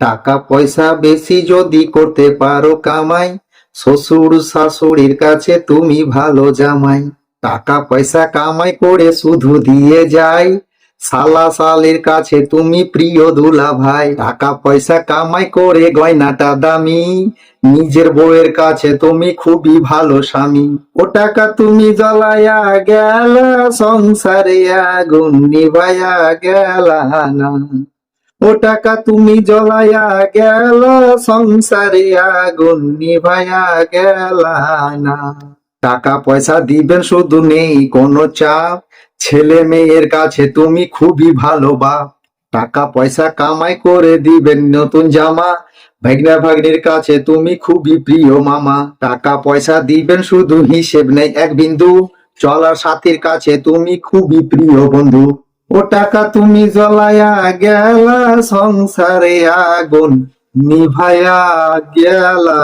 টাকা পয়সা বেশি যদি করতে পারো কামাই, শ্বশুর শাশুড়ির কাছে তুমি ভালো জামাই। টাকা পয়সা কামাই করে শুধু দিয়ে যায় সালা সালের কাছে তুমি প্রিয় দুলা ভাই। টাকা পয়সা কামাই করে গয়নাটা দামি, নিজের বউয়ের কাছে তুমি খুবই ভালো স্বামী। ও টাকা তুমি জ্বলায়া গেলা, সংসারে আগুন নিভায়া গেলা না। ও টাকা তুমি জ্বলায়া গেল, সংসারে আগুন নিভায়া গেলা না। টাকা পয়সা দিবেন শুধু নেই, কোনো চাপ। ছেলে মেয়ের কাছে তুমি খুবই ভালো বাপ। টাকা পয়সা কামাই করে দিবেন নতুন জামা। ভাগ্না ভাগ্নির কাছে তুমি খুবই প্রিয় মামা। টাকা পয়সা দিবেন শুধু হিসেব নেই, এক বিন্দু। চলার সাথীর কাছে তুমি খুবই প্রিয় বন্ধু। ও টাকা তুমি জ্বলায়া গেলা সংসারে আগুন নিভায়া গেলা।